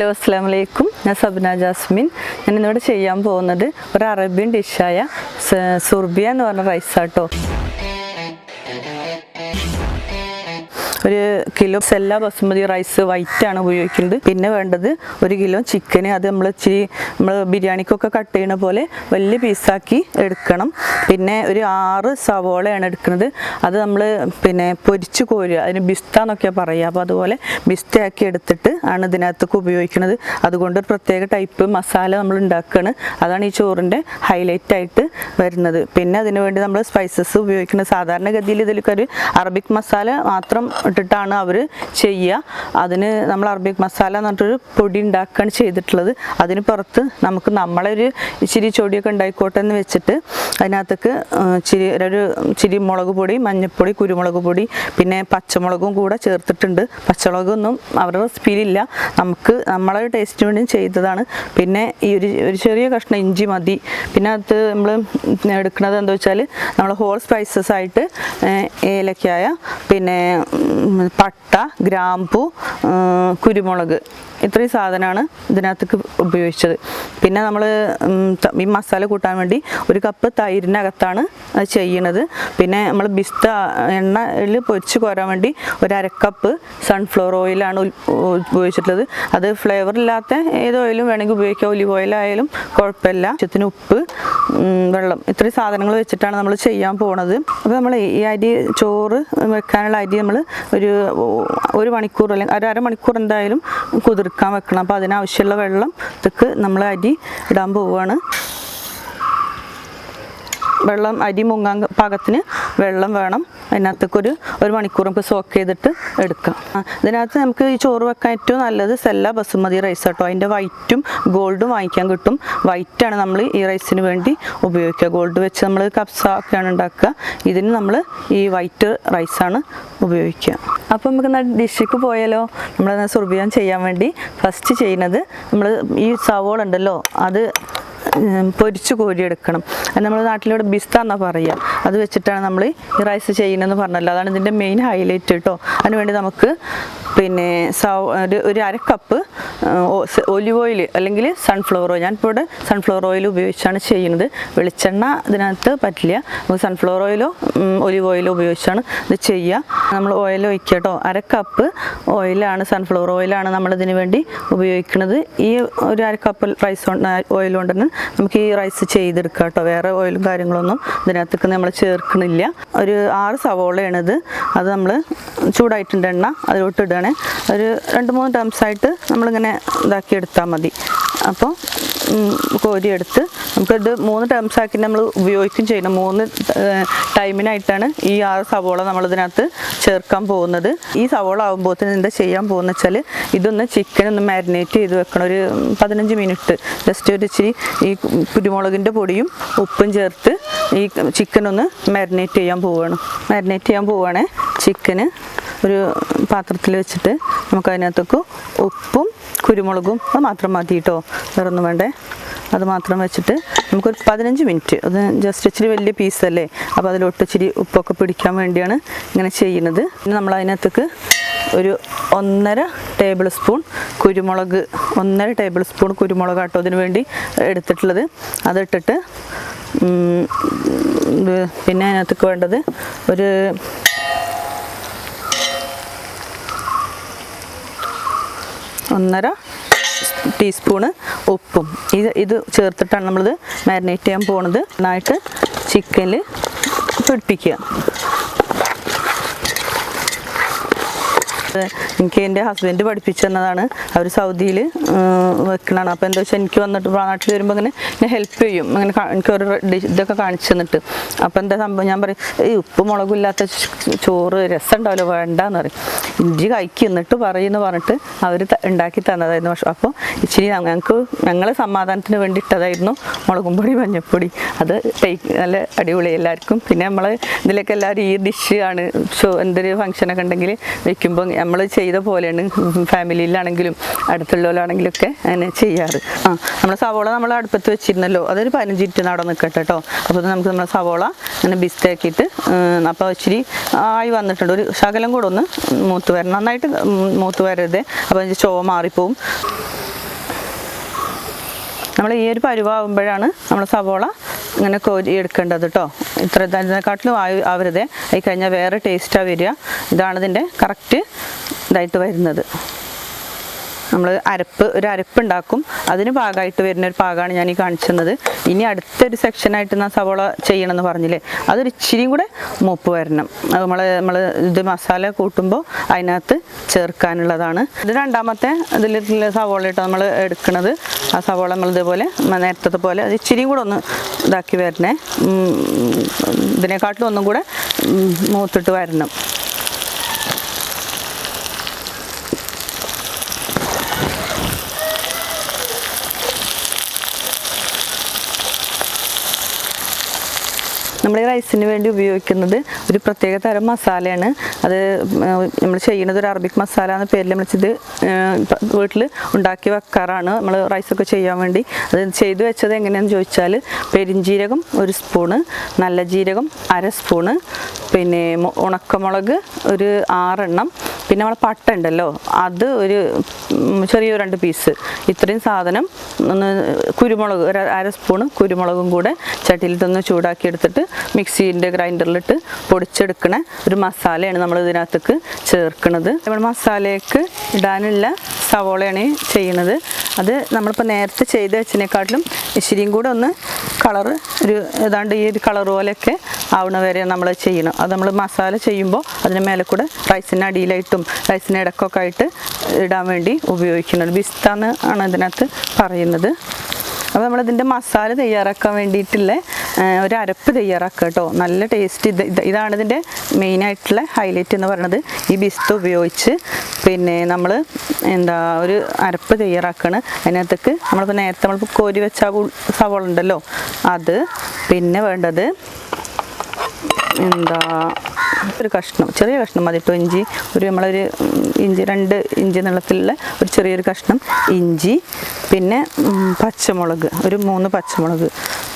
Hello അസ്സാം വലൈക്കും ഞാൻ സബ്ന ജാസ്മിൻ. ഞാൻ ഇന്നിവിടെ ചെയ്യാൻ പോകുന്നത് ഒരു അറേബ്യൻ ഡിഷായ സുർബിയ എന്ന് പറഞ്ഞ റൈസാട്ടോ ഒരു kilo sella basmati rice white ആണ് ഉപയോഗിക്കുന്നത്. പിന്നെ വേണ്ടത് ഒരു കിലോ ചിക്കന് അത് നമ്മൾ ഇച്ചിരി നമ്മൾ ബിരിയാണിക്കൊക്കെ കട്ട് ചെയ്യണ പോലെ വലിയ പീസാക്കി എടുക്കണം. പിന്നെ ഒരു ആറ് സവോളയാണ് എടുക്കുന്നത്. അത് നമ്മൾ പിന്നെ പൊരിച്ച് കോരുക. അതിന് ബിസ്ത എന്നൊക്കെ പറയുക. അപ്പോൾ അതുപോലെ ബിസ്തയാക്കി എടുത്തിട്ട് ആണ് ഇതിനകത്തൊക്കെ ഉപയോഗിക്കുന്നത്. അതുകൊണ്ട് ഒരു പ്രത്യേക ടൈപ്പ് മസാല നമ്മൾ ഉണ്ടാക്കുകയാണ് അതാണ് ഈ ചോറിന്റെ ഹൈലൈറ്റ് ആയിട്ട് വരുന്നത്. പിന്നെ അതിന് വേണ്ടി നമ്മൾ സ്പൈസസ് ഉപയോഗിക്കുന്നത്. സാധാരണഗതിയിൽ ഇതിലൊക്കെ ഒരു അറബിക് മസാല മാത്രം ഇട്ടിട്ടാണ് അവർ ചെയ്യുക. അതിന് നമ്മൾ അറബിക് മസാല എന്ന് പറഞ്ഞിട്ടൊരു പൊടി ഉണ്ടാക്കുകയാണ് ചെയ്തിട്ടുള്ളത്. അതിന് പുറത്ത് നമുക്ക് നമ്മളെ ഒരു ഇച്ചിരി ചൊടിയൊക്കെ ഉണ്ടായിക്കോട്ടെ എന്ന് വെച്ചിട്ട് അതിനകത്തേക്ക് ചിരി ഒരു ചിരി മുളക് പൊടി മഞ്ഞൾപ്പൊടി കുരുമുളക് പൊടി പിന്നെ പച്ചമുളകും കൂടെ ചേർത്തിട്ടുണ്ട്. പച്ചമുളകൊന്നും അവരുടെ റെസിപ്പിയിലില്ല നമുക്ക് നമ്മളെ ടേസ്റ്റിന് വേണ്ടി ചെയ്തതാണ്. പിന്നെ ഈ ഒരു ഒരു ചെറിയ കഷ്ണം ഇഞ്ചി മതി. പിന്നെ അത് നമ്മൾ എടുക്കുന്നത് എന്താ വെച്ചാൽ നമ്മൾ ഹോൾ സ്പൈസസ് ആയിട്ട് ഏലക്കായ പിന്നെ പട്ട ഗ്രാമ്പു കുരുമുളക്. ഇത്രയും സാധനമാണ് ഇതിനകത്തേക്ക് ഉപയോഗിച്ചത്. പിന്നെ നമ്മൾ ഈ മസാല കൂട്ടാൻ വേണ്ടി ഒരു കപ്പ് തൈരിനകത്താണ് അത് ചെയ്യണത്. പിന്നെ നമ്മൾ ബിസ്ത എണ്ണയിൽ പൊരിച്ച് കോരാൻ വേണ്ടി ഒരു അരക്കപ്പ് സൺഫ്ലവർ ഓയിലാണ് ഉപയോഗിച്ചിട്ടുള്ളത്. അത് ഫ്ലേവർ ഇല്ലാത്ത ഏത് ഓയിലും വേണമെങ്കിൽ ഉപയോഗിക്കാം. ഒലിവ് ഓയിലായാലും കുഴപ്പമില്ല. ആവശ്യത്തിന് ഉപ്പ് വെള്ളം ഇത്രയും സാധനങ്ങൾ വെച്ചിട്ടാണ് നമ്മൾ ചെയ്യാൻ പോണത്. അപ്പോൾ നമ്മൾ ഈ അരി ചോറ് വെക്കാനുള്ള അരി നമ്മൾ ഒരു ഒരു മണിക്കൂർ അല്ലെങ്കിൽ ഒരു അരമണിക്കൂർ എന്തായാലും കുതിർക്കാൻ വെക്കണം. അപ്പോൾ അതിനാവശ്യമുള്ള വെള്ളം ഇതൊക്കെ നമ്മൾ അരി ഇടാൻ പോവുകയാണ്. വെള്ളം അരി മുങ്ങാൻ പാകത്തിന് വെള്ളം വേണം. അതിനകത്തേക്ക് ഒരു മണിക്കൂർ നമുക്ക് സോക്ക് ചെയ്തിട്ട് എടുക്കാം. ഇതിനകത്ത് നമുക്ക് ഈ ചോറ് വെക്കാൻ ഏറ്റവും നല്ലത് സെല്ല ബസുമതി റൈസ് കേട്ടോ അതിന്റെ വൈറ്റും ഗോൾഡും വാങ്ങിക്കാൻ കിട്ടും. വൈറ്റാണ് നമ്മൾ ഈ റൈസിന് വേണ്ടി ഉപയോഗിക്കുക. ഗോൾഡ് വെച്ച് നമ്മൾ കപ്സ ഒക്കെയാണ് ഉണ്ടാക്കുക. ഇതിന് നമ്മൾ ഈ വൈറ്റ് റൈസാണ് ഉപയോഗിക്കുക. അപ്പോൾ നമുക്ക് എന്നാൽ ഡിഷിക്ക് പോയാലോ? നമ്മൾ സുർബിയാൻ ചെയ്യാൻ വേണ്ടി ഫസ്റ്റ് ചെയ്യുന്നത് നമ്മൾ ഈ സവോള ഉണ്ടല്ലോ അത് പൊരിച്ച് കോരിയെടുക്കണം. അത് നമ്മൾ നാട്ടിലൂടെ ബിസ്ത എന്നാ പറയുക അത് വെച്ചിട്ടാണ് നമ്മൾ റൈസ് ചെയ്യുന്നതെന്ന് പറഞ്ഞല്ലോ. അതാണ് ഇതിന്റെ മെയിൻ ഹൈലൈറ്റ് കേട്ടോ അതിനുവേണ്ടി നമുക്ക് പിന്നെ സൗ ഒരു അര കപ്പ് ഒലിവ് ഓയിൽ അല്ലെങ്കിൽ സൺഫ്ലവർ ഓയിൽ ഞാനിപ്പോൾ ഇവിടെ സൺഫ്ലവർ ഓയിൽ ഉപയോഗിച്ചാണ് ചെയ്യുന്നത്. വെളിച്ചെണ്ണ ഇതിനകത്ത് പറ്റില്ല. നമുക്ക് സൺഫ്ലവർ ഓയിലോ ഒലിവ് ഓയിലോ ഉപയോഗിച്ചാണ് ഇത് ചെയ്യുക. നമ്മൾ ഓയിൽ ഒഴിക്കുക കേട്ടോ. അര കപ്പ് ഓയിലാണ് സൺഫ്ലവർ ഓയിലാണ് നമ്മളിതിന് വേണ്ടി ഉപയോഗിക്കുന്നത്. ഈ ഒരു അര കപ്പ് റൈസ് ഓയിൽ കൊണ്ട് തന്നെ നമുക്ക് ഈ റൈസ് ചെയ്തെടുക്കാം കേട്ടോ. വേറെ ഓയിലും കാര്യങ്ങളൊന്നും ഇതിനകത്തേക്ക് നമ്മൾ ചേർക്കുന്നില്ല ഒരു ആറ് സവോളയാണിത്. അത് നമ്മൾ ചൂടായിട്ടുണ്ട് എണ്ണ അതിലോട്ട് ഇടുകയാണെ ഒരു രണ്ട് മൂന്ന് ടേംസ് ആയിട്ട് നമ്മളിങ്ങനെ ഇതാക്കി എടുത്താൽ മതി അപ്പോൾ കോരിയെടുത്ത് നമുക്കിത് മൂന്ന് ടേംസ് ആക്കി നമ്മൾ ഉപയോഗിക്കും ചെയ്യണം. മൂന്ന് ടൈമിനായിട്ടാണ് ഈ ആറ് സവോള നമ്മളിതിനകത്ത് ചേർക്കാൻ പോകുന്നത്. ഈ സവോള ആകുമ്പോഴത്തേന് എന്താ ചെയ്യാൻ പോകുന്ന വെച്ചാൽ ഇതൊന്ന് ചിക്കൻ ഒന്ന് മാരിനേറ്റ് ചെയ്ത് വെക്കണം. ഒരു പതിനഞ്ച് മിനിറ്റ് ജസ്റ്റ് ഒരു ഇച്ചിരി ഈ കുരുമുളകിന്റെ പൊടിയും ഉപ്പും ചേർത്ത് ഈ ചിക്കൻ ഒന്ന് മാരിനേറ്റ് ചെയ്യാൻ പോവുകയാണ് മാരിനേറ്റ് ചെയ്യാൻ പോവുകയാണെ ചിക്കന് ഒരു പാത്രത്തിൽ വെച്ചിട്ട് നമുക്ക് അതിനകത്തേക്ക് ഉപ്പും കുരുമുളകും അത് മാത്രം മതി കേട്ടോ. വേറൊന്നും വേണ്ടേ. അത് മാത്രം വെച്ചിട്ട് നമുക്കൊരു പതിനഞ്ച് മിനിറ്റ്. അത് ജസ്റ്റ് ഇച്ചിരി വലിയ പീസല്ലേ അപ്പോൾ അതിലോട്ട് ഇച്ചിരി ഉപ്പൊക്കെ പിടിക്കാൻ വേണ്ടിയാണ് ഇങ്ങനെ ചെയ്യുന്നത്. പിന്നെ നമ്മൾ അതിനകത്തേക്ക് ഒരു ഒന്നര ടേബിൾ സ്പൂൺ കുരുമുളക് ഒന്നര ടേബിൾ സ്പൂൺ കുരുമുളക് ആട്ടോ അതിന് വേണ്ടി എടുത്തിട്ടുള്ളത്. അതിട്ടിട്ട് പിന്നെ അതിനകത്തേക്ക് വേണ്ടത് ഒരു ഒന്നര ടീസ്പൂണ് ഉപ്പും. ഇത് ഇത് ചേർത്തിട്ടാണ് നമ്മളിത് മാരിനേറ്റ് ചെയ്യാൻ പോകുന്നത് നന്നായിട്ട് ചിക്കനിൽ പിടിപ്പിക്കുക. എനിക്ക് എന്റെ ഹസ്ബൻഡ് പഠിപ്പിച്ചു തന്നതാണ്. അവർ സൗദിയിൽ വെക്കണതാണ്. അപ്പോൾ എന്താ വെച്ചാൽ എനിക്ക് വന്നിട്ട് നാട്ടിൽ വരുമ്പോൾ ഇങ്ങനെ എന്നെ ഹെൽപ്പ് ചെയ്യും. അങ്ങനെ എനിക്ക് ഒരു ഇതൊക്കെ കാണിച്ചു തന്നിട്ട്. അപ്പോൾ എന്താ സംഭവം? ഞാൻ പറയും ഈ ഉപ്പ് മുളകും ഇല്ലാത്ത ചോറ് രസം ഉണ്ടാവില്ല വേണ്ടെന്ന് പറയും. ഇഞ്ചി കഴിക്കും എന്നിട്ട് പറയുമെന്ന് പറഞ്ഞിട്ട് അവർ ഉണ്ടാക്കി തന്നതായിരുന്നു. പക്ഷേ അപ്പോൾ ഇച്ചിരി ഞങ്ങൾക്ക് ഞങ്ങളെ സമാധാനത്തിന് വേണ്ടി ഇട്ടതായിരുന്നു മുളകും പൊടി മഞ്ഞപ്പൊടി അത് നല്ല അടിപൊളി എല്ലാവർക്കും. പിന്നെ നമ്മൾ ഇതിലൊക്കെ എല്ലാവരും ഈ ഡിഷ് ആണ്. എന്തൊരു ഫംഗ്ഷനൊക്കെ ഉണ്ടെങ്കിൽ വെക്കുമ്പോൾ നമ്മൾ ചെയ്ത പോലെയാണ് ഫാമിലിയിലാണെങ്കിലും അടുത്തുള്ളവരാണെങ്കിലും ഒക്കെ അങ്ങനെ ചെയ്യാറ്. ആ നമ്മൾ സവോള നമ്മൾ അടുപ്പത്ത് വെച്ചിരുന്നല്ലോ അതൊരു പതിനഞ്ച് മിനിറ്റ് നട നിൽക്കട്ടെ കേട്ടോ അപ്പോൾ നമുക്ക് നമ്മൾ സവോള അങ്ങനെ ബിസ്റ്റാക്കിയിട്ട് അപ്പോൾ ഇച്ചിരി ആയി വന്നിട്ടുണ്ട്. ഒരു ശകലം കൂടെ ഒന്ന് മൂത്ത് വരണം. നന്നായിട്ട് മൂത്ത് വരരുത്. അപ്പോൾ ചോ മാറിപ്പോവും. നമ്മൾ ഈ ഒരു പരുവാകുമ്പോഴാണ് നമ്മൾ സവോള ഇങ്ങനെ കോരി എടുക്കേണ്ടത് കേട്ടോ ഇത്ര ഇതിനെക്കാട്ടിലും ആയി ആവരുതേ. കഴിഞ്ഞാൽ വേറെ ടേസ്റ്റാണ് വരിക. ഇതാണ് ഇതിന്റെ കറക്റ്റ് ഇതായിട്ട് വരുന്നത്. നമ്മൾ അരപ്പ് ഒരു അരപ്പ് ഉണ്ടാക്കും അതിന് പാകമായിട്ട് വരുന്ന ഒരു പാകമാണ് ഞാൻ ഈ കാണിച്ചത് ഇനി അടുത്തൊരു സെക്ഷനായിട്ട് ഞാൻ സവോള ചെയ്യണമെന്ന് പറഞ്ഞില്ലേ? അതൊരു ഇച്ചിരിയും കൂടെ മൂപ്പ് വരണം. നമ്മൾ നമ്മൾ ഇത് മസാല കൂട്ടുമ്പോൾ അതിനകത്ത് ചേർക്കാനുള്ളതാണ്. ഇത് രണ്ടാമത്തെ ഇതിൽ സവോള ഇട്ട് നമ്മൾ എടുക്കുന്നത് ആ സവോള നമ്മൾ ഇതേപോലെ നേരത്തെ പോലെ അത് ഇച്ചിരിയും കൂടെ ഒന്ന് ഇതാക്കി വരണേ. ഇതിനെക്കാട്ടിലും ഒന്നും കൂടെ മൂത്തിട്ട് വരണം. നമ്മൾ ഈ റൈസിന് വേണ്ടി ഉപയോഗിക്കുന്നത് ഒരു പ്രത്യേക തരം മസാലയാണ്. അത് നമ്മൾ ചെയ്യുന്നത് ഒരു അറബിക് മസാല എന്ന പേരിൽ നമ്മൾ ഇത് വീട്ടിൽ ഉണ്ടാക്കി വെക്കാറാണ് നമ്മൾ റൈസൊക്കെ ചെയ്യാൻ വേണ്ടി. അത് ചെയ്തു വെച്ചത് എങ്ങനെയാണെന്ന് ചോദിച്ചാൽ പെരിഞ്ജീരകം ഒരു സ്പൂണ് നല്ല ജീരകം അര സ്പൂണ് പിന്നെ ഉണക്കമുളക് ഒരു ആറെണ്ണം പിന്നെ നമ്മളെ പട്ട ഉണ്ടല്ലോ അത് ഒരു ചെറിയ രണ്ട് പീസ് ഇത്രയും സാധനം ഒന്ന് കുരുമുളക് ഒരു അര സ്പൂണ് കുരുമുളകും കൂടെ ചട്ടിയിലിട്ടൊന്ന് ചൂടാക്കി എടുത്തിട്ട് മിക്സീന്റെ ഗ്രൈൻഡറിലിട്ട് പൊടിച്ചെടുക്കണ ഒരു മസാലയാണ് നമ്മൾ ഇതിനകത്തേക്ക് ചേർക്കുന്നത് നമ്മൾ മസാലയ്ക്ക് ഇടാനുള്ള സവോളയാണ് ചെയ്യുന്നത്. അത് നമ്മളിപ്പോൾ നേരത്തെ ചെയ്ത് വെച്ചതിനെക്കാട്ടിലും ഇച്ചിരിയും കൂടെ ഒന്ന് കളറ് ഒരു ഏതാണ്ട് ഈ ഒരു കളർ പോലെയൊക്കെ ആവണ വരെ നമ്മൾ ചെയ്യണം. അത് നമ്മൾ മസാല ചെയ്യുമ്പോൾ അതിന് മേലെ കൂടെ റൈസിന്റെ അടിയിലായിട്ടും റൈസിന്റെ ഇടക്കൊക്കെ ആയിട്ട് ഇടാൻ വേണ്ടി ഉപയോഗിക്കുന്നത്. വിസ്താന്ന് ആണ് ഇതിനകത്ത് പറയുന്നത്. അപ്പോൾ നമ്മളിതിന്റെ മസാല തയ്യാറാക്കാൻ വേണ്ടിയിട്ടുള്ള ഒരു അരപ്പ് തയ്യാറാക്കുക കേട്ടോ. നല്ല ടേസ്റ്റ് ഇത് ഇത് ഇതാണ് ഇതിന്റെ മെയിനായിട്ടുള്ള ഹൈലൈറ്റ് എന്ന് പറയുന്നത്. ഈ ബിസ്ത ഉപയോഗിച്ച് പിന്നെ നമ്മൾ എന്താ ഒരു അരപ്പ് തയ്യാറാക്കുകയാണ് അതിനകത്തേക്ക് നമ്മളിപ്പോൾ നേരത്തെ നമ്മൾ കോരി വെച്ച സവോള ഉണ്ടല്ലോ. അത് പിന്നെ വേണ്ടത് എന്താ ഒരു കഷ്ണം ചെറിയ കഷ്ണം മതി കേട്ടോ. ഇഞ്ചി ഒരു നമ്മളൊരു ഇഞ്ചി രണ്ട് ഇഞ്ചി നീളത്തിലുള്ള ഒരു ചെറിയൊരു കഷ്ണം ഇഞ്ചി പിന്നെ പച്ചമുളക് ഒരു മൂന്ന് പച്ചമുളക്.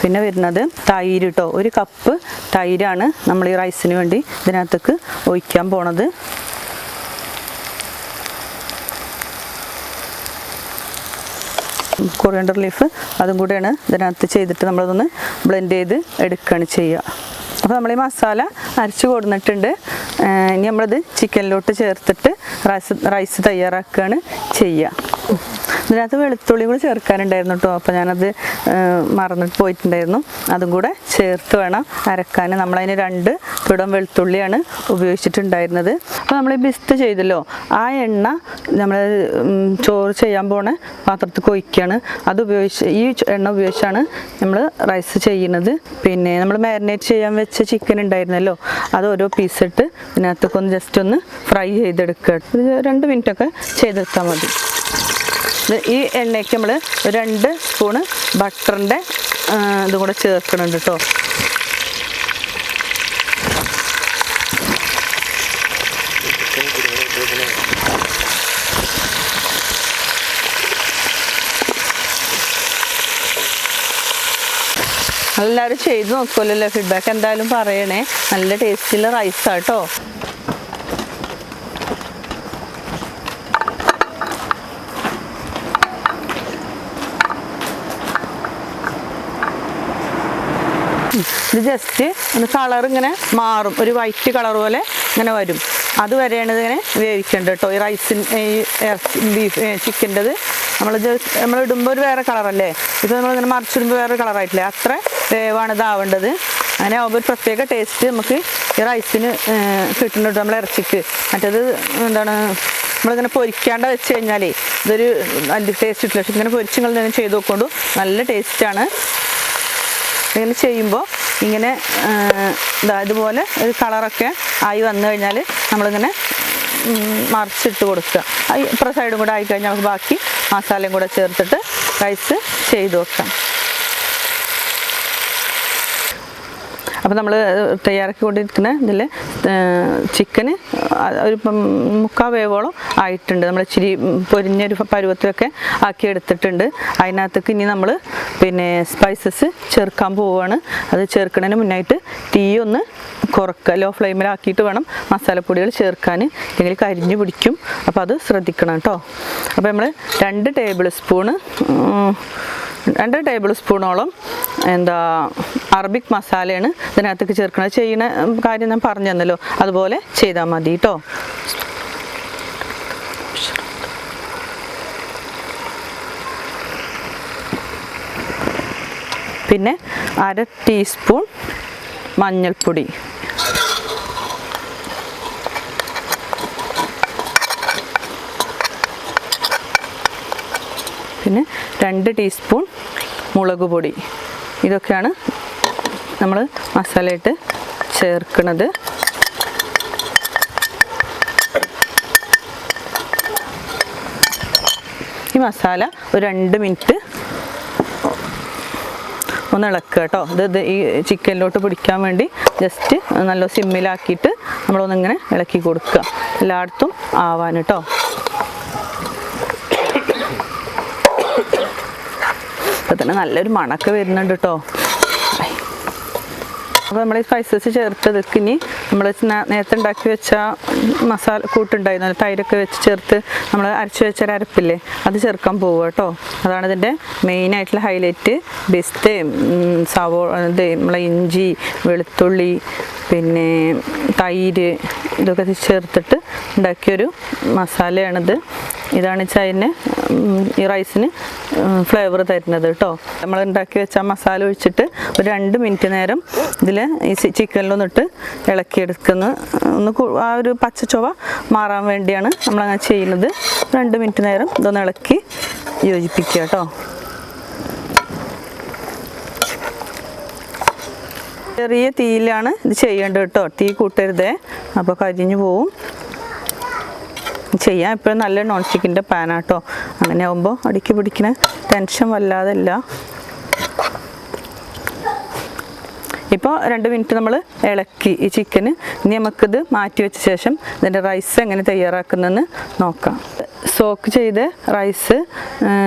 പിന്നെ വരുന്നത് തൈര് കേട്ടോ ഒരു കപ്പ് തൈരാണ് നമ്മൾ ഈ റൈസിന് വേണ്ടി ഇതിനകത്തേക്ക് ഒഴിക്കാൻ പോണത്. കൊറിയണ്ടർ ലീഫ് അതും കൂടെയാണ് ഇതിനകത്ത് ചെയ്തിട്ട് നമ്മളതൊന്ന് ബ്ലെൻഡ് ചെയ്ത് എടുക്കുകയാണ് ചെയ്യുക. അപ്പോൾ നമ്മൾ ഈ മസാല അരച്ച് കൊടുന്നിട്ടുണ്ട്. ഇനി നമ്മളത് ചിക്കനിലോട്ട് ചേർത്തിട്ട് റൈസ് റൈസ് തയ്യാറാക്കുകയാണ് ചെയ്യുക. ഇതിനകത്ത് വെളുത്തുള്ളി കൂടി ചേർക്കാനുണ്ടായിരുന്നു കേട്ടോ അപ്പോൾ ഞാനത് മറന്നിട്ട് പോയിട്ടുണ്ടായിരുന്നു. അതും കൂടെ ചേർത്ത് വേണം അരക്കാൻ. നമ്മളതിന് രണ്ട് പിടം വെളുത്തുള്ളിയാണ് ഉപയോഗിച്ചിട്ടുണ്ടായിരുന്നത്. അപ്പോൾ നമ്മൾ ബിസ്ത് ചെയ്തല്ലോ. ആ എണ്ണ നമ്മൾ ചോറ് ചെയ്യാൻ പോണ പാത്രത്തിൽ കൊയ്ക്കുകയാണ് അത് ഉപയോഗിച്ച് ഈ എണ്ണ ഉപയോഗിച്ചാണ് നമ്മൾ റൈസ് ചെയ്യുന്നത്. പിന്നെ നമ്മൾ മാരിനേറ്റ് ചെയ്യാൻ വെച്ച ചിക്കൻ ഉണ്ടായിരുന്നല്ലോ. അത് ഓരോ പീസ് ഇട്ട് ഇതിനകത്തൊക്കെ ഒന്ന് ജസ്റ്റ് ഒന്ന് ഫ്രൈ ചെയ്തെടുക്കുക. രണ്ട് മിനിറ്റൊക്കെ ചെയ്തെടുത്താൽ മതി. ഈ എണ്ണയ്ക്ക് നമ്മൾ രണ്ട് സ്പൂണ് ബട്ടറിന്റെ ഇതും കൂടെ ചേർക്കുന്നുണ്ട് കേട്ടോ എല്ലാവരും ചെയ്ത് നോക്കുമല്ലോ ഫീഡ്ബാക്ക് എന്തായാലും പറയണേ. നല്ല ടേസ്റ്റുള്ള റൈസാണ് ഇത് ജസ്റ്റ് ഒന്ന് കളർ ഇങ്ങനെ മാറും. ഒരു വൈറ്റ് കളർ പോലെ ഇങ്ങനെ വരും. അത് വരേണ്ടത് ഇങ്ങനെ വേവിക്കേണ്ടത് കേട്ടോ. ഈ റൈസിൻ ഈ ബീഫ് ചിക്കന്റെത് നമ്മൾ നമ്മൾ ഇടുമ്പോൾ ഒരു വേറെ കളറല്ലേ ഇത് നമ്മളിങ്ങനെ മറിച്ചിടുമ്പോൾ വേറെ കളറായിട്ടില്ലേ അത്ര വേവാണ് ഇതാവേണ്ടത്. അങ്ങനെ ആകുമ്പോൾ ഒരു പ്രത്യേക ടേസ്റ്റ് നമുക്ക് ഈ റൈസിന് കിട്ടുന്നുണ്ട് നമ്മൾ ഇറച്ചിക്ക്. മറ്റേത് എന്താണ് നമ്മളിങ്ങനെ പൊരിക്കാണ്ട് വെച്ച് കഴിഞ്ഞാലേ ഇതൊരു നല്ല ടേസ്റ്റ് കിട്ടില്ല. പക്ഷെ ഇങ്ങനെ പൊരിച്ച് നിങ്ങൾ ചെയ്ത് നോക്കൊണ്ടു നല്ല ടേസ്റ്റാണ് ഇങ്ങനെ ചെയ്യുമ്പോൾ ഇങ്ങനെ ദാ ഇതുപോലെ ഒരു കളറൊക്കെ ആയി വന്നു കഴിഞ്ഞാൽ നമ്മളിങ്ങനെ മറിച്ചിട്ട് കൊടുക്കുക. ഇപ്പുറ സൈഡും കൂടെ ആയിക്കഴിഞ്ഞാൽ നമുക്ക് ബാക്കി മസാലയും കൂടെ ചേർത്തിട്ട് റൈസ് ചെയ്ത് വെക്കാം. അപ്പോൾ നമ്മൾ തയ്യാറാക്കിക്കൊണ്ടിരിക്കുന്ന ഇതിൽ ചിക്കന് ഒരു മുക്കാൽ വേവോളം ആയിട്ടുണ്ട്. നമ്മൾ ഇച്ചിരി പൊരിഞ്ഞൊരു പരുവത്തിലൊക്കെ ആക്കി എടുത്തിട്ടുണ്ട് അതിനകത്തേക്ക് ഇനി നമ്മൾ പിന്നെ സ്പൈസസ് ചേർക്കാൻ പോവുകയാണ് അത് ചേർക്കുന്നതിന് മുന്നായിട്ട് തീ ഒന്ന് കുറക്കുക ലോ ഫ്ലെയിമിലാക്കിയിട്ട് വേണം മസാലപ്പൊടികൾ ചേർക്കാൻ അല്ലെങ്കിൽ കരിഞ്ഞു പിടിക്കും. അപ്പോൾ അത് ശ്രദ്ധിക്കണം കേട്ടോ അപ്പോൾ നമ്മൾ രണ്ട് ടേബിൾ സ്പൂണ് രണ്ട് ടേബിൾ സ്പൂണോളം എന്താ അറബിക് മസാലയാണ് ഇതിനകത്തേക്ക് ചേർക്കുന്നത് ചെയ്യുന്ന കാര്യം ഞാൻ പറഞ്ഞു തന്നല്ലോ. അതുപോലെ ചെയ്താൽ മതി കേട്ടോ പിന്നെ അര ടീസ്പൂൺ മഞ്ഞൾപ്പൊടി. പിന്നെ രണ്ട് ടീസ്പൂൺ മുളക് പൊടി ഇതൊക്കെയാണ് നമ്മൾ മസാലയിട്ട് ചേർക്കുന്നത് ഈ മസാല ഒരു രണ്ട് മിനിറ്റ് ഒന്ന് ഇളക്കുക കേട്ടോ. ഇത് ഈ ചിക്കനിലോട്ട് പിടിക്കാൻ വേണ്ടി ജസ്റ്റ് നല്ല സിമ്മിലാക്കിയിട്ട് നമ്മളൊന്നിങ്ങനെ ഇളക്കി കൊടുക്കുക. എല്ലായിടത്തും ആവാൻ കേട്ടോ. അപ്പം തന്നെ നല്ലൊരു മണക്ക് വരുന്നുണ്ട് കേട്ടോ. അപ്പോൾ നമ്മൾ ഈ സ്പൈസസ് ചേർത്തതൊക്കെ ഇനി നമ്മൾ നേരത്തെ ഉണ്ടാക്കി വെച്ച മസാല കൂട്ടുണ്ടായിരുന്നു തൈരൊക്കെ വെച്ച് ചേർത്ത് നമ്മൾ അരച്ച് വെച്ച അരപ്പില്ലേ അത് ചേർക്കാൻ പോവുക കേട്ടോ. അതാണ് ഇതിന്റെ മെയിനായിട്ടുള്ള ഹൈലൈറ്റ് ബിസ്തയും സവോ ഇത് നമ്മളെ ഇഞ്ചി വെളുത്തുള്ളി പിന്നെ തൈര് ഇതൊക്കെ ചേർത്തിട്ട് ഉണ്ടാക്കിയൊരു മസാലയാണിത്. ഇതാണ് ചൈന ഈ റൈസിന് ഫ്ലേവർ തരുന്നത് കേട്ടോ നമ്മൾ ഉണ്ടാക്കി വെച്ച മസാല ഒഴിച്ചിട്ട് ഒരു രണ്ട് മിനിറ്റ് നേരം ഇതിൽ ഈ ചിക്കനിലൊന്നിട്ട് ഇളക്കിയെടുക്കുന്ന. ഒന്ന് ആ ഒരു പച്ച ചൊവ മാറാൻ വേണ്ടിയാണ് നമ്മളങ്ങനെ ചെയ്യുന്നത്. രണ്ട് മിനിറ്റ് നേരം ഇതൊന്ന് ഇളക്കി യോജിപ്പിക്കുക കേട്ടോ ചെറിയ തീയിലാണ് ഇത് ചെയ്യേണ്ടത് കേട്ടോ തീ കൂട്ടരുതേ. അപ്പോൾ കരിഞ്ഞു പോവും. ചെയ്യാൻ ഇപ്പോഴും നല്ല നോൺ സ്റ്റിക്കിന്റെ പാനാട്ടോ അങ്ങനെ ആകുമ്പോൾ അടിക്ക് പിടിക്കുന്ന ടെൻഷൻ വല്ലാതെ ഇല്ല ഇപ്പോൾ രണ്ട് മിനിറ്റ് നമ്മൾ ഇളക്കി ഈ ചിക്കന് ഇനി നമുക്കിത് മാറ്റി വെച്ച ശേഷം ഇതിന്റെ റൈസ് എങ്ങനെ തയ്യാറാക്കുന്നതെന്ന് നോക്കാം. സോക്ക് ചെയ്ത് റൈസ്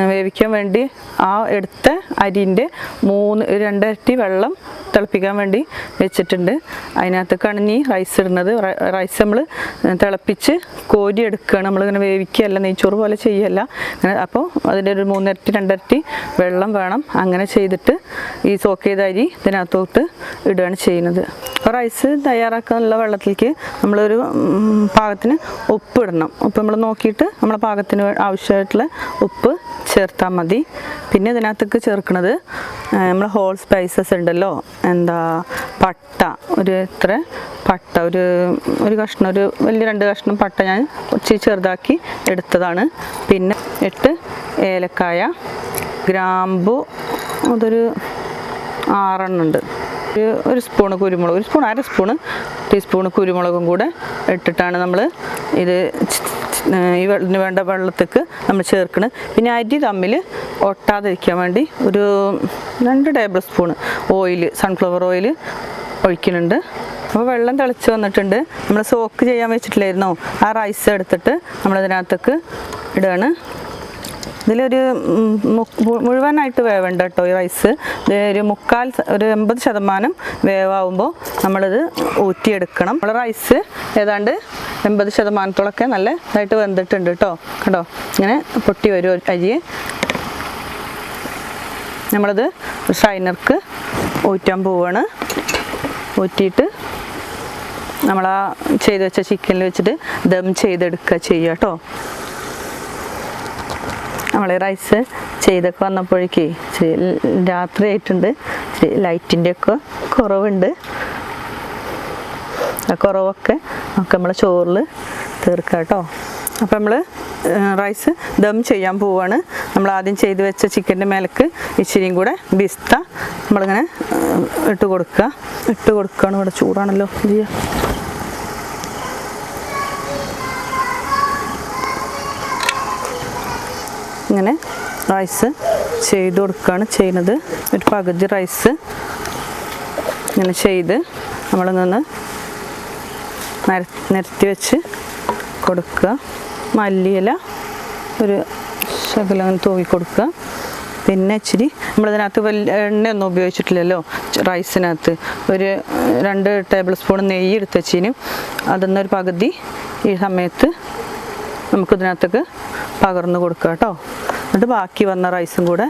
വേവിക്കാൻ വേണ്ടി ആ എടുത്ത അരിന്റെ മൂന്ന് രണ്ടരട്ടി വെള്ളം തിളപ്പിക്കാൻ വേണ്ടി വെച്ചിട്ടുണ്ട്. അതിനകത്തേക്കാണ് ഇനി റൈസ് ഇടുന്നത്. റൈസ് നമ്മൾ തിളപ്പിച്ച് കോരി എടുക്കുകയാണ്. നമ്മളിങ്ങനെ വേവിക്കുകയല്ല നെയ്ച്ചോറ് പോലെ ചെയ്യല്ല. അപ്പോൾ അതിന്റെ ഒരു മൂന്നിരട്ടി രണ്ടരട്ടി വെള്ളം വേണം. അങ്ങനെ ചെയ്തിട്ട് ഈ സോക്ക് ചെയ്ത അരി ഇതിനകത്തോട്ട് ഇടുകയാണ് ചെയ്യുന്നത്. അപ്പോൾ റൈസ് തയ്യാറാക്കാനുള്ള വെള്ളത്തിലേക്ക് നമ്മളൊരു പാകത്തിന് ഉപ്പ് ഇടണം. ഉപ്പ് നമ്മൾ നോക്കിയിട്ട് നമ്മളെ പാകത്തിന് ആവശ്യമായിട്ടുള്ള ഉപ്പ് ചേർത്താൽ മതി. പിന്നെ ഇതിനകത്തേക്ക് ചേർക്കുന്നത് നമ്മൾ ഹോൾ സ്പൈസസ് ഉണ്ടല്ലോ. എന്താ പട്ട ഒരു ഇത്ര പട്ട ഒരു ഒരു കഷ്ണം ഒരു വലിയ രണ്ട് കഷ്ണം പട്ട ഞാൻ കുറച്ച് ചെറുതാക്കി എടുത്തതാണ്. പിന്നെ എട്ട് ഏലക്കായ ഗ്രാമ്പു അതൊരു ആറെണ്ണം ഉണ്ട്. ഒരു ഒരു സ്പൂണ് കുരുമുളക് ഒരു സ്പൂൺ അര സ്പൂണ് ടീസ്പൂണ് കുരുമുളകും കൂടെ ഇട്ടിട്ടാണ് നമ്മൾ ഇത് ഈ വെള്ളത്തിന് വേണ്ട വെള്ളത്തേക്ക് നമ്മൾ ചേർക്കുന്നത് പിന്നെ അരി തമ്മിൽ ഒട്ടാതിരിക്കാൻ വേണ്ടി ഒരു രണ്ട് tablespoon oil sunflower oil ഒഴിക്കുന്നുണ്ട്. അപ്പോൾ വെള്ളം തിളച്ച് വന്നിട്ടുണ്ട്. നമ്മൾ സോക്ക് ചെയ്യാൻ വെച്ചിട്ടില്ലായിരുന്നോ? ആ റൈസ് എടുത്തിട്ട് നമ്മളതിനകത്തേക്ക് ഇടുകയാണ് ഇതിലൊരു മുഴുവനായിട്ട് വേവേണ്ട കേട്ടോ ഈ റൈസ് ഒരു മുക്കാൽ ഒരു എൺപത് ശതമാനം വേവാകുമ്പോൾ നമ്മളിത് ഊറ്റിയെടുക്കണം. നമ്മൾ റൈസ് ഏതാണ്ട് എൺപത് ശതമാനത്തോളൊക്കെ നല്ല ഇതായിട്ട് വെന്തിട്ടുണ്ട് കേട്ടോ. കണ്ടോ? ഇങ്ങനെ പൊട്ടി വരും അരിയെ. നമ്മളിത് ഷൈനർക്ക് ഊറ്റാൻ പോവാണ്. ഊറ്റിയിട്ട് നമ്മൾ ആ ചെയ്ത് വെച്ച ചിക്കനിൽ വെച്ചിട്ട് ദം ചെയ്തെടുക്കുക ചെയ്യുക കേട്ടോ നമ്മൾ റൈസ് ചെയ്തൊക്കെ വന്നപ്പോഴേക്ക് ഇച്ചിരി രാത്രി ആയിട്ടുണ്ട്. ഇച്ചിരി ലൈറ്റിന്റെ ഒക്കെ കുറവുണ്ട്. ആ കുറവൊക്കെ നമുക്ക് നമ്മളെ ചോറിൽ തീർക്കാം കേട്ടോ അപ്പം നമ്മൾ റൈസ് ദം ചെയ്യാൻ പോവുകയാണ് നമ്മൾ ആദ്യം ചെയ്ത് വെച്ച ചിക്കന്റെ മേലക്ക് ഇച്ചിരിയും കൂടെ ബിസ്ത നമ്മളിങ്ങനെ ഇട്ട് കൊടുക്കുക. ഇട്ട് കൊടുക്കുകയാണ് ഇവിടെ ചൂടാണല്ലോ ചെയ്യുക ഇങ്ങനെ റൈസ് ചെയ്ത് കൊടുക്കുകയാണ് ചെയ്യുന്നത്. ഒരു പകുതി റൈസ് ഇങ്ങനെ ചെയ്ത് നമ്മളിങ്ങനെ നിര നിരത്തി വെച്ച് കൊടുക്കുക. മല്ലിയില ഒരു ശകലം തൂവി കൊടുക്കുക. പിന്നെ ഇച്ചിരി നമ്മളിതിനകത്ത് വലിയ എണ്ണയൊന്നും ഉപയോഗിച്ചിട്ടില്ലല്ലോ റൈസിനകത്ത്. ഒരു രണ്ട് ടേബിൾ സ്പൂൺ നെയ്യ് എടുത്ത് വെച്ചിന്. അതിന്നൊരു പകുതി ഈ സമയത്ത് നമുക്കിതിനകത്തേക്ക് പകർന്ന് കൊടുക്കുക കേട്ടോ. എന്നിട്ട് ബാക്കി വന്ന റൈസും കൂടെ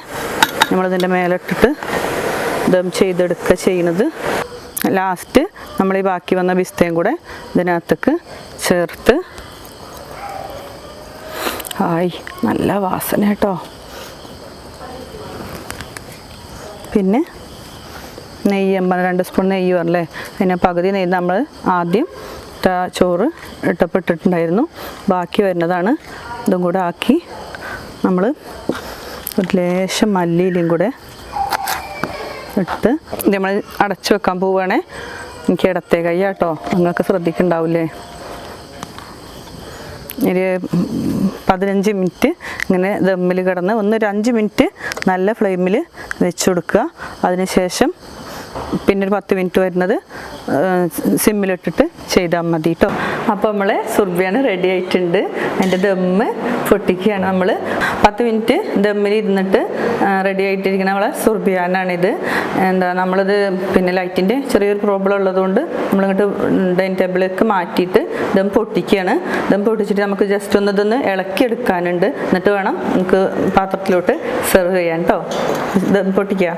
നമ്മളിതിന്റെ മേലിട്ടിട്ട് ദം ചെയ്തെടുക്കുക ചെയ്യുന്നത്. ലാസ്റ്റ് നമ്മൾ ഈ ബാക്കി വന്ന ബിസ്തയും കൂടെ ഇതിനകത്തേക്ക് ചേർത്ത് ഹായ് നല്ല വാസന കേട്ടോ. പിന്നെ നെയ്യ് രണ്ട് സ്പൂൺ നെയ്യ് വരല്ലേ പിന്നെ പകുതി നെയ്യ് നമ്മൾ ആദ്യം ചോറ് ഇട്ടപ്പെട്ടിട്ടുണ്ടായിരുന്നു. ബാക്കി വരുന്നതാണ് ഇതും കൂടെ ആക്കി നമ്മൾ ഒരു ലേശം മല്ലിയിലും കൂടെ ഇട്ട് നമ്മൾ അടച്ചു വെക്കാൻ പോവുകയാണേ. എനിക്ക് ഇടത്തേ കയ്യാട്ടോ നിങ്ങൾക്ക് ശ്രദ്ധിക്കുന്നുണ്ടാവില്ലേ ഒരു പതിനഞ്ച് മിനിറ്റ് ഇങ്ങനെ ദമ്മിൽ കിടന്ന് ഒന്ന് ഒരു അഞ്ച് മിനിറ്റ് നല്ല ഫ്ലെയിമിൽ വെച്ച് കൊടുക്കുക. അതിനുശേഷം പിന്നെ ഒരു പത്ത് മിനിറ്റ് വരുന്നത് സിമ്മിലിട്ടിട്ട് ചെയ്താൽ മതി കേട്ടോ അപ്പോൾ നമ്മൾ സുർബിയാണ് റെഡി ആയിട്ടുണ്ട്. അതിന്റെ ദമ്മ് പൊട്ടിക്കുകയാണ് നമ്മൾ പത്ത് മിനിറ്റ് ദമ്മിൽ ഇരുന്നിട്ട് റെഡി ആയിട്ടിരിക്കുന്ന നമ്മളെ സുർബിയാനാണിത്. എന്താ നമ്മളിത് പിന്നെ ലൈറ്റിന്റെ ചെറിയൊരു പ്രോബ്ലം ഉള്ളതുകൊണ്ട് നമ്മളിങ്ങോട്ട് ഡൈനിങ് ടേബിളിലേക്ക് മാറ്റിയിട്ട് ദം പൊട്ടിക്കുകയാണ്. ദം പൊട്ടിച്ചിട്ട് നമുക്ക് ജസ്റ്റ് ഒന്ന് ഇതൊന്ന് ഇളക്കിയെടുക്കാനുണ്ട്. എന്നിട്ട് വേണം നമുക്ക് പാത്രത്തിലോട്ട് സെർവ് ചെയ്യാൻ കേട്ടോ ദം പൊട്ടിക്കുക.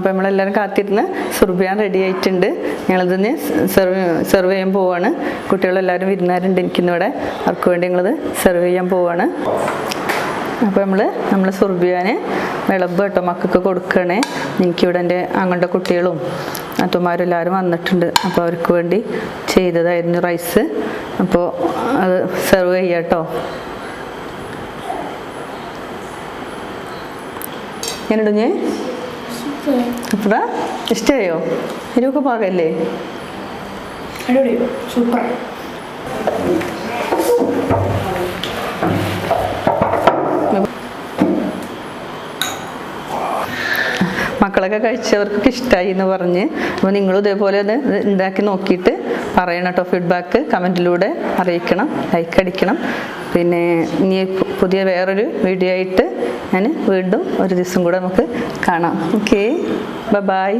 അപ്പോൾ നമ്മളെല്ലാവരും കാത്തിരുന്ന് സുർബിയാൻ റെഡി ആയിട്ടുണ്ട്. ഞങ്ങളിതിന് സെർവ് സെർവ് ചെയ്യാൻ പോവാണ്. കുട്ടികളെല്ലാവരും വിരുന്നാരുണ്ട് എനിക്കിന്നിവിടെ. അവർക്ക് വേണ്ടി ഞങ്ങളത് സെർവ് ചെയ്യാൻ പോവാണ്. അപ്പോൾ നമ്മൾ നമ്മൾ സുർബിയാന് വിളമ്പ് കേട്ടോ മക്കൾക്ക് കൊടുക്കണേ. എനിക്കിവിടെ എന്റെ അങ്ങോട്ട് കുട്ടികളും അത്തുമാരും എല്ലാവരും വന്നിട്ടുണ്ട്. അപ്പോൾ അവർക്ക് വേണ്ടി ചെയ്തതായിരുന്നു റൈസ് അപ്പോൾ അത് സെർവ് ചെയ്യാം കേട്ടോ. അപ്പഴ ഇഷ്ടമായോ? എരിവൊക്കെ പാകല്ലേ? സൂപ്പർ. മക്കളൊക്കെ കഴിച്ചവർക്കൊക്കെ ഇഷ്ടമായി എന്ന് പറഞ്ഞ് അപ്പോൾ നിങ്ങളും ഇതേപോലെ ഒന്ന് ഇത് ഉണ്ടാക്കി നോക്കിയിട്ട് പറയണം കേട്ടോ ഫീഡ്ബാക്ക് കമന്റിലൂടെ അറിയിക്കണം ലൈക്ക് അടിക്കണം. പിന്നെ ഇനി പുതിയ വേറൊരു വീഡിയോ ആയിട്ട് ഞാൻ വീണ്ടും ഒരു ദിവസം കൂടെ നമുക്ക് കാണാം. Okay bye